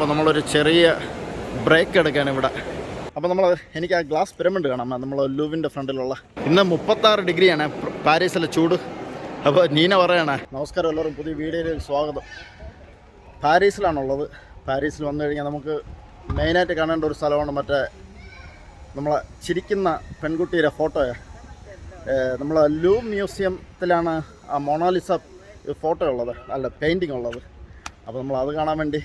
മുമ്പ് നമ്മളൊരു ചെറിയ ബ്രേക്ക് എടുക്കാൻ ഇവിടെ. അപ്പോൾ നമ്മൾ എനിക്ക് ആ ഗ്ലാസ് പിരമിഡ് കാണാം. നമ്മൾ ലൂവിന്റെ ഫ്രണ്ടിലുള്ള. ഇന്ന് മുപ്പത്താറ് ഡിഗ്രിയാണ്. പ്ര- പാരീസിലെ ചൂട്. അപ്പോൾ നീന പറയണേ. നമസ്കാരം എല്ലാവരും പുതിയ വീഡിയോയിലേക്ക് സ്വാഗതം. പാരീസിലാണുള്ളത്. പാരീസിൽ വന്നു കഴിഞ്ഞാൽ നമുക്ക് മെയിനായിട്ട് കാണേണ്ട ഒരു സ്ഥലമാണ് മറ്റേ നമ്മളെ ചിരിക്കുന്ന പെൺകുട്ടിയുടെ ഫോട്ടോയെ നമ്മൾ ലൂ മ്യൂസിയത്തിലാണ് ആ മൊണാലിസ ഫോട്ടോ ഉള്ളത്. അല്ല പെയിന്റിങ് ഉള്ളത്. അപ്പോൾ നമ്മൾ അത് കാണാൻ വേണ്ടി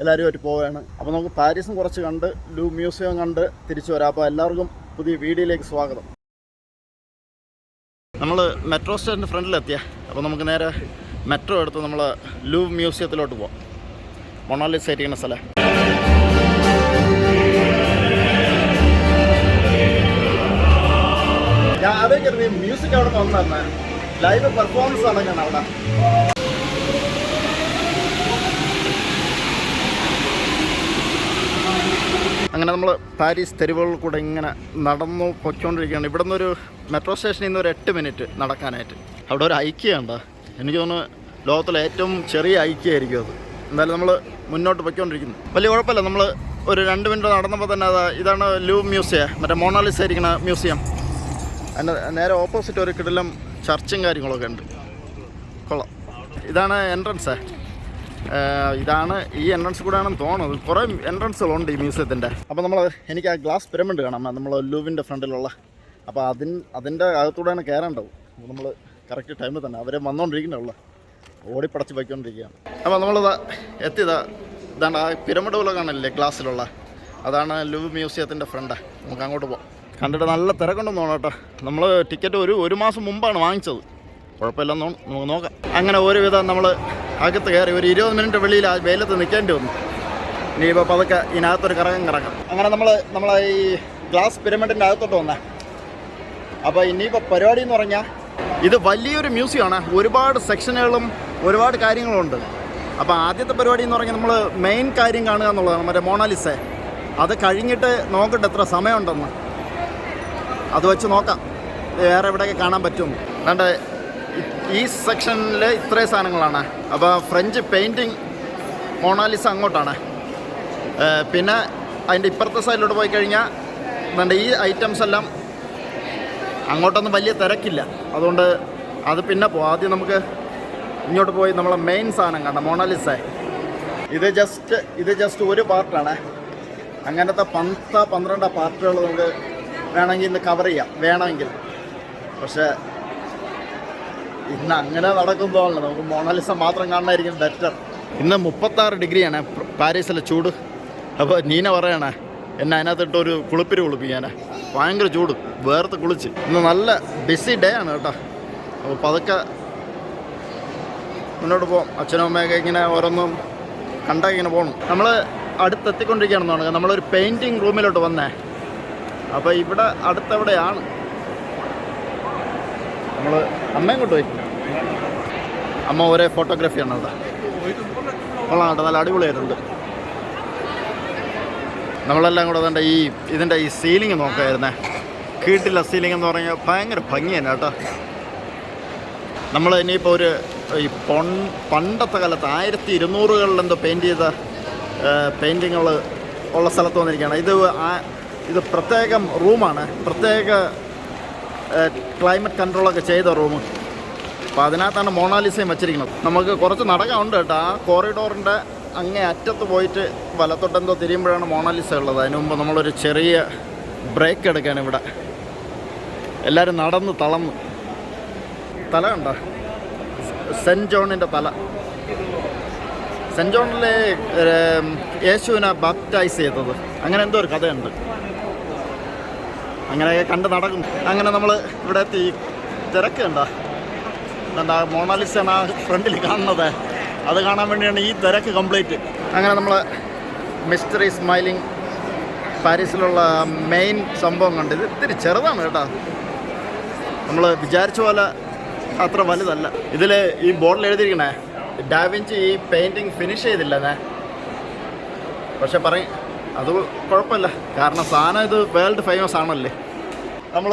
എല്ലാവരും ആയിട്ട് പോവുകയാണ്. അപ്പോൾ നമുക്ക് പാരീസും കുറച്ച് കണ്ട് ലൂ മ്യൂസിയം കണ്ട് തിരിച്ചു വരാം. അപ്പോൾ എല്ലാവർക്കും പുതിയ വീഡിയോയിലേക്ക് സ്വാഗതം. നമ്മൾ മെട്രോ സ്റ്റേഷന്റെ ഫ്രണ്ടിലെത്തിയ. അപ്പോൾ നമുക്ക് നേരെ മെട്രോ എടുത്ത് നമ്മൾ ലൂ മ്യൂസിയത്തിലോട്ട് പോവാം. മൊണാലിസ ഇരിക്കുന്ന സ്ഥലം. ഞാൻ ആലോചിക്കുന്നത് മ്യൂസിക് അവിടെ വന്നു ലൈവ് പെർഫോമൻസ് നടക്കണം അവിടെ. അങ്ങനെ നമ്മൾ പാരീസ് തെരുവുകളിൽ കൂടെ ഇങ്ങനെ നടന്നു പൊയ്ക്കൊണ്ടിരിക്കുകയാണ്. ഇവിടെ നിന്നൊരു മെട്രോ സ്റ്റേഷനിൽ നിന്ന് ഒരു എട്ട് മിനിറ്റ് നടക്കാനായിട്ട്. അവിടെ ഒരു ഐക്യമുണ്ട് എനിക്ക് തോന്നുന്നു ലോകത്തിലെ ഏറ്റവും ചെറിയ ഐക്യമായിരിക്കും അത്. എന്തായാലും നമ്മൾ മുന്നോട്ട് പൊയ്ക്കൊണ്ടിരിക്കുന്നു. വലിയ കുഴപ്പമില്ല. നമ്മൾ ഒരു രണ്ട് മിനിറ്റ് നടന്നപ്പോൾ തന്നെ അതാ ഇതാണ് ലൂ മ്യൂസിയം. മറ്റേ മോണാലിസ ഇരിക്കുന്ന മ്യൂസിയം. അതിന്റെ നേരെ ഓപ്പോസിറ്റ് ഒരു കിടിലം ചർച്ചും കാര്യങ്ങളൊക്കെ ഉണ്ട്. കൊള്ളാം. ഇതാണ് എൻട്രൻസ്. ഇതാണ് ഈ എൻട്രൻസ് കൂടെ ആണെന്ന് തോന്നുന്നത് കുറേ എൻട്രൻസുകളുണ്ട് ഈ മ്യൂസിയത്തിന്റെ. അപ്പോൾ നമ്മൾ എനിക്ക് ആ ഗ്ലാസ് പിരമിഡ് കാണാം നമ്മൾ ലൂവിന്റെ ഫ്രണ്ടിലുള്ള. അപ്പോൾ അതിൻ അതിന്റെ അകത്തൂടെയാണ് കയറേണ്ടത്. നമ്മൾ കറക്റ്റ് ടൈമിൽ തന്നെ. അവരെ വന്നുകൊണ്ടിരിക്കുന്നുള്ളൂ ഓടിപ്പടച്ച് പോയിക്കൊണ്ടിരിക്കുകയാണ്. അപ്പോൾ നമ്മളിതാ എത്തിയതാ. ഇതാണ് ആ പിരമിഡ് പോലെ കാണില്ലേ ഗ്ലാസ്സിലുള്ള അതാണ് ലൂവ് മ്യൂസിയത്തിന്റെ ഫ്രണ്ട് നമുക്ക് അങ്ങോട്ട് പോകാം കണ്ടിട്ട് നല്ല തിരക്കുണ്ടെന്ന് തോന്നാം കേട്ടോ. നമ്മൾ ടിക്കറ്റ് ഒരു ഒരു മാസം മുമ്പാണ് വാങ്ങിച്ചത്. കുഴപ്പമില്ലെന്ന് നമുക്ക് നോക്കാം. അങ്ങനെ ഒരുവിധം നമ്മൾ അകത്ത് കയറി ഒരു ഇരുപത് മിനിറ്റ് വെളിയിൽ ആ വെയിലത്ത് നിൽക്കേണ്ടി വന്നു. ഇനിയിപ്പോൾ പതുക്കെ ഇതിനകത്തൊരു കറക്കം കറക്കാം അങ്ങനെ നമ്മൾ നമ്മളെ ഈ ഗ്ലാസ് പിരമിഡിന്റെ അകത്തോട്ട് വന്നേ. അപ്പോൾ ഇനിയിപ്പോൾ പരിപാടി എന്ന് പറഞ്ഞാൽ ഇത് വലിയൊരു മ്യൂസിയമാണ് ഒരുപാട് സെക്ഷനുകളും ഒരുപാട് കാര്യങ്ങളുണ്ട് അപ്പോൾ ആദ്യത്തെ പരിപാടി എന്ന് പറഞ്ഞാൽ നമ്മൾ മെയിൻ കാര്യം കാണുക എന്നുള്ളതാണ്. മറ്റേ മോണാലിസെ. അത് കഴിഞ്ഞിട്ട് നോക്കട്ടെ എത്ര സമയമുണ്ടെന്ന്. അത് വെച്ച് നോക്കാം. വേറെ എവിടെയൊക്കെ കാണാൻ പറ്റും. അതുകൊണ്ട് ഈ സെക്ഷനിൽ ഇത്രയും സാധനങ്ങളാണ്. അപ്പോൾ ഫ്രഞ്ച് പെയിന്റിങ് മോണാലിസ അങ്ങോട്ടാണ്. പിന്നെ അതിന്റെ ഇപ്പുറത്തെ സൈഡിലോട്ട് പോയി കഴിഞ്ഞാൽ എന്താണ്ട് ഈ ഐറ്റംസ് എല്ലാം അങ്ങോട്ടൊന്നും വലിയ തിരക്കില്ല. അതുകൊണ്ട് അത് പിന്നെ പോവാം ആദ്യം നമുക്ക് ഇങ്ങോട്ട് പോയി നമ്മളെ മെയിൻ സാധനം കാണാം മൊണാലിസ ഇത് ജസ്റ്റ് ഇത് ജസ്റ്റ് ഒരു പാർട്ടാണ് അങ്ങനത്തെ പന്ത പന്ത്രണ്ട പാർട്ടുകൾ നമുക്ക് വേണമെങ്കിൽ ഇന്ന് കവർ ചെയ്യാം. വേണമെങ്കിൽ. പക്ഷേ ഇന്ന് അങ്ങനെ നടക്കുന്നതല്ല നമുക്ക് മോണാലിസ മാത്രം കാണാനായിരിക്കും ബെറ്റർ ഇന്ന് മുപ്പത്താറ് ഡിഗ്രിയാണ് പ്ര- പാരീസിലെ ചൂട്. അപ്പോൾ നീന പറയണേ എന്നെ അതിനകത്തിട്ട് ഒരു കുളിപ്പിരി കുളിപ്പിക്കാനാ. ഭയങ്കര ചൂട് വേർത്ത് കുളിച്ച്. ഇന്ന് നല്ല ബിസി ഡേ ആണ് കേട്ടോ. അപ്പോൾ പതുക്കെ മുന്നോട്ട് പോകാം അച്ഛനും അമ്മയൊക്കെ ഇങ്ങനെ ഓരോന്നും കണ്ടാൽ ഇങ്ങനെ പോകണം നമ്മൾ അടുത്തെത്തിക്കൊണ്ടിരിക്കുകയാണെന്ന് തോന്നുന്നത് നമ്മളൊരു പെയിന്റിങ് റൂമിലോട്ട് വന്നേ. അപ്പോൾ ഇവിടെ അടുത്തെവിടെയാണ്. നമ്മൾ അമ്മയും കൊണ്ടുപോയി അമ്മ ഒരേ ഫോട്ടോഗ്രാഫിയാണ് അവിടെ. കൊള്ളാം കേട്ടോ നല്ല അടിപൊളിയായിട്ടുണ്ട് നമ്മളെല്ലാം കൂടെ തന്നെ ഈ ഇതിന്റെ ഈ സീലിംഗ് നോക്കായിരുന്നേ. കീട്ടില്ല സീലിംഗ് എന്ന് പറഞ്ഞാൽ ഭയങ്കര ഭംഗിയാണ് കേട്ടോ. നമ്മൾ ഇനിയിപ്പോൾ ഒരു ഈ പൊൺ പണ്ടത്തെ കാലത്ത് ആയിരത്തി ഇരുന്നൂറുകളിൽ എന്തോ പെയിന്റ് ചെയ്ത പെയിന്റിങ്ങൾ ഉള്ള സ്ഥലത്ത് വന്നിരിക്കുകയാണ്. ഇത് ഇത് പ്രത്യേകം റൂമാണ് പ്രത്യേക ക്ലൈമറ്റ് കൺട്രോളൊക്കെ ചെയ്ത റൂം അപ്പോൾ അതിനകത്താണ് മോണാലിസയും വെച്ചിരിക്കുന്നത്. നമുക്ക് കുറച്ച് നടക്കാനുണ്ട് കേട്ടോ. ആ കോറിഡോറിന്റെ അങ്ങേ അറ്റത്ത് പോയിട്ട് വലത്തോട്ടെന്തോ തിരിയുമ്പോഴാണ് മോണാലിസ ഉള്ളത്. അതിന് മുമ്പ് നമ്മളൊരു ചെറിയ ബ്രേക്ക് എടുക്കാൻ ഇവിടെ. എല്ലാവരും നടന്ന് തളന്ന് തല കണ്ടോ? സെന്റ് ജോണിന്റെ തല. സെന്റ് ജോണിലെ യേശുവിനെ ബാപ്റ്റൈസ് ചെയ്തത്. അങ്ങനെ എന്തോ ഒരു കഥയുണ്ട്. അങ്ങനെയൊക്കെ കണ്ട് നടക്കും. അങ്ങനെ നമ്മൾ ഇവിടെ എത്തി. തിരക്ക് കണ്ടോ എന്താ മോണാലിസാണ് ആ ഫ്രണ്ടിൽ കാണുന്നത്. അത് കാണാൻ വേണ്ടിയാണ് ഈ തിരക്ക് കംപ്ലീറ്റ് അങ്ങനെ നമ്മൾ മിസ്റ്ററി സ്മൈലിംഗ് പാരീസിലുള്ള മെയിൻ സംഭവം കണ്ട്. ഇത് ഇത്തിരി ചെറുതാണ് കേട്ടോ. നമ്മൾ വിചാരിച്ച പോലെ അത്ര വലുതല്ല. ഇതിൽ ഈ ബോർഡിൽ എഴുതിയിരിക്കണേ ഡാവിഞ്ചി ഈ പെയിന്റിങ് ഫിനിഷ് ചെയ്തില്ലെന്നേ. പക്ഷെ പറയും അത് കുഴപ്പമില്ല. കാരണം സാധനം ഇത് വേൾഡ് ഫേമസ് ആണല്ലേ. നമ്മൾ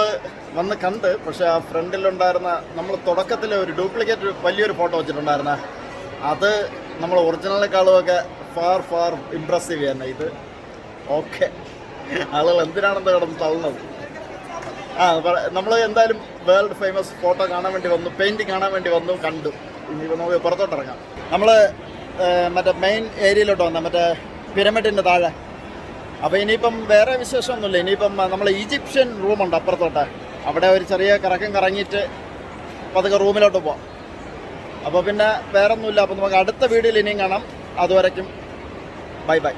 വന്ന് കണ്ട് പക്ഷേ ആ ഫ്രണ്ടിലുണ്ടായിരുന്ന നമ്മൾ തുടക്കത്തിൽ ഒരു ഡ്യൂപ്ലിക്കേറ്റ് വലിയൊരു ഫോട്ടോ വെച്ചിട്ടുണ്ടായിരുന്ന അത് നമ്മൾ ഒറിജിനലിനെക്കാളുമൊക്കെ ഫാർ ഫാർ ഇമ്പ്രസീവ് തന്നെ. ഇത് ഓക്കെ. ആളുകൾ എന്തിനാണെന്ന് കിടന്ന് തള്ളുന്നത്? ആ നമ്മൾ എന്തായാലും വേൾഡ് ഫേമസ് ഫോട്ടോ കാണാൻ വേണ്ടി വന്നു പെയിന്റിങ് കാണാൻ വേണ്ടി വന്നു കണ്ടു. ഇനി നമുക്ക് പുറത്തോട്ട് ഇറങ്ങാം നമ്മൾ മറ്റേ മെയിൻ ഏരിയയിലോട്ട് വന്ന? മറ്റേ പിരമിഡിന്റെ താഴെ? അപ്പോൾ ഇനിയിപ്പം വേറെ വിശേഷമൊന്നുമില്ല. ഇനിയിപ്പം നമ്മൾ ഈജിപ്ഷ്യൻ റൂമുണ്ട് അപ്പുറത്തോട്ട്. അവിടെ ഒരു ചെറിയ കറക്കം കറങ്ങിയിട്ട് പതുക്കെ റൂമിലോട്ട് പോവാം. അപ്പോൾ പിന്നെ വേറെ ഒന്നുമില്ല അപ്പോൾ നമുക്ക് അടുത്ത വീഡിയോയിൽ ഇനിയും കാണാം. അതുവരയ്ക്കും ബൈ ബൈ.